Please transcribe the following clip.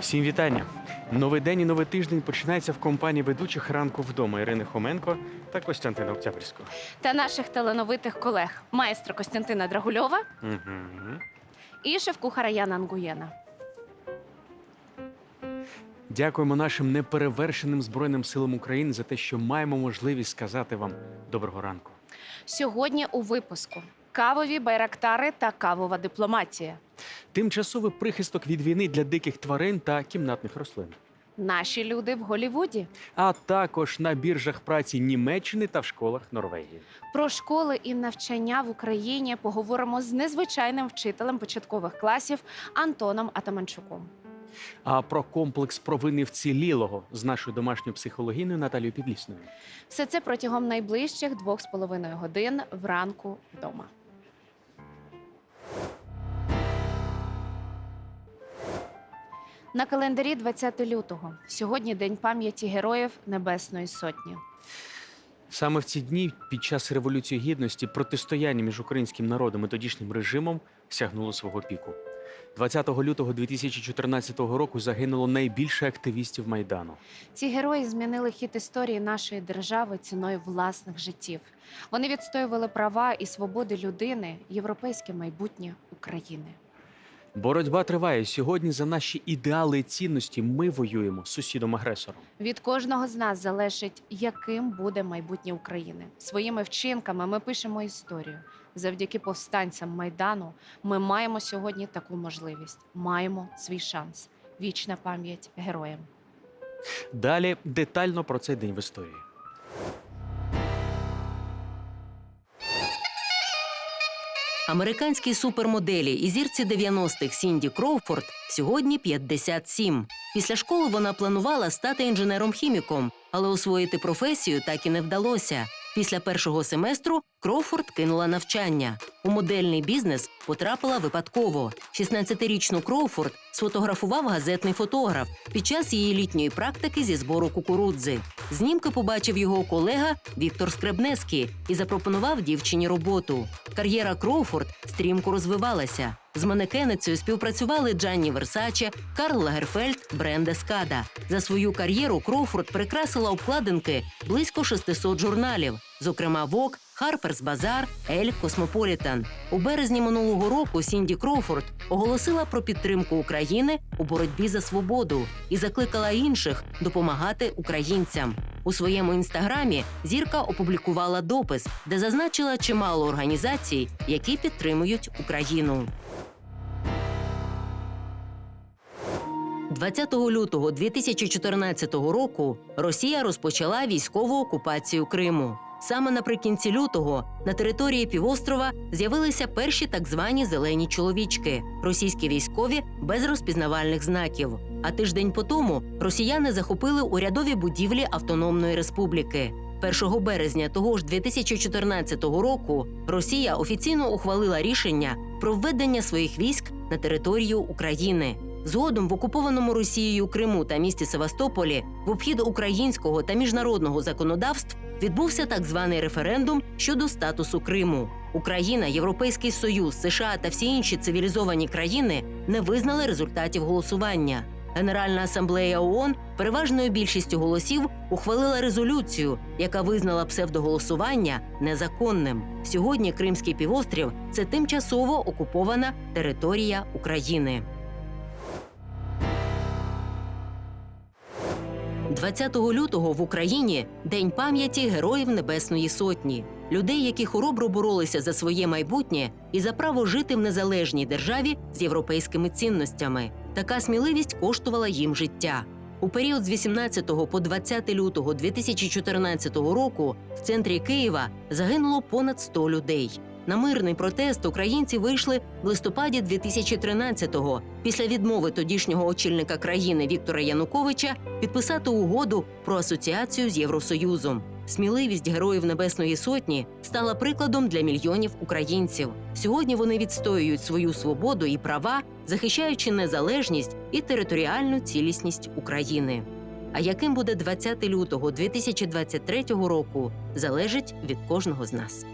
Всім вітання! Новий день і новий тиждень починається в компанії ведучих ранку вдома Ірини Хоменко та Костянтина Октябрського. та наших талановитих колег майстра Костянтина Драгульова Угу. і шеф-кухара Яна Ангуєна. Дякуємо нашим неперевершеним Збройним силам України за те, що маємо можливість сказати вам доброго ранку. Сьогодні у випуску кавові байрактари та кавова дипломатія. Тимчасовий прихисток від війни для диких тварин та кімнатних рослин. Наші люди в Голівуді. А також на біржах праці Німеччини та в школах Норвегії. Про школи і навчання в Україні поговоримо з незвичайним вчителем початкових класів Антоном Атаманчуком. А про комплекс провини вцілілого з нашою домашньою психологиною Наталією Підлісною. Все це протягом найближчих двох з половиною годин вранку вдома. На календарі 20 лютого. Сьогодні День пам'яті героїв Небесної Сотні. Саме в ці дні, під час революції гідності, протистояння між українським народом і тодішнім режимом сягнуло свого піку. 20 лютого 2014 року загинуло найбільше активістів майдану. Ці герої змінили хід історії нашої держави ціною власних життів. Вони відстоювали права і свободи людини, європейське майбутнє України. Боротьба триває сьогодні за наші ідеали і цінності. Ми воюємо з сусідом-агресором. Від кожного з нас залежить, яким буде майбутнє України. Своїми вчинками ми пишемо історію. Завдяки повстанцям майдану ми маємо сьогодні таку можливість. Маємо свій шанс. Вічна пам'ять героям. Далі детально про цей день в історії. Американській супермоделі і зірці 90-х Сінді Кроуфорд сьогодні 57. Після школи вона планувала стати інженером-хіміком, але освоїти професію так і не вдалося. Після першого семестру Кроуфорд кинула навчання. У модельний бізнес потрапила випадково. 16-річну Кроуфорд сфотографував газетний фотограф під час її літньої практики зі збору кукурудзи. Знімки побачив його колега Віктор Скребнецький і запропонував дівчині роботу. Кар'єра Кроуфорд стрімко розвивалася. З манекеницею співпрацювали Джанні Версаче, Карл Лагерфельд, Бренда Скада. За свою кар'єру Кроуфорд прикрасила обкладинки близько 600 журналів, зокрема Vogue, Harper's Bazaar, Elle, Cosmopolitan. У березні минулого року Сінді Кроуфорд оголосила про підтримку України у боротьбі за свободу і закликала інших допомагати українцям. У своєму інстаграмі зірка опублікувала допис, де зазначила чимало організацій, які підтримують Україну. 20 лютого 2014 року Росія розпочала військову окупацію Криму. Саме наприкінці лютого на території півострова з'явилися перші так звані зелені чоловічки російські військові без розпізнавальних знаків. А тиждень по тому росіяни захопили урядові будівлі Автономної Республіки. 1 березня того ж 2014 року Росія офіційно ухвалила рішення про введення своїх військ на територію України. Згодом в окупованому Росією Криму та місті Севастополі в обхід українського та міжнародного законодавств відбувся так званий референдум щодо статусу Криму. Україна, Європейський Союз, США та всі інші цивілізовані країни не визнали результатів голосування. Генеральна асамблея ООН переважною більшістю голосів ухвалила резолюцію, яка визнала псевдоголосування незаконним. Сьогодні Кримський півострів це тимчасово окупована територія України. 20 лютого в Україні День пам'яті Героїв Небесної Сотні, людей, які хоробро боролися за своє майбутнє і за право жити в незалежній державі з європейськими цінностями. Така сміливість коштувала їм життя. У період з 18 по 20 лютого 2014 року в центрі Києва загинуло понад 100 людей. На мирний протест українці вийшли в листопаді 2013-го після відмови тодішнього очільника країни Віктора Януковича підписати угоду про асоціацію з Євросоюзом. Сміливість героїв Небесної Сотні стала прикладом для мільйонів українців. Сьогодні вони відстоюють свою свободу і права, захищаючи незалежність і територіальну цілісність України. А яким буде 20 лютого 2023 року, залежить від кожного з нас.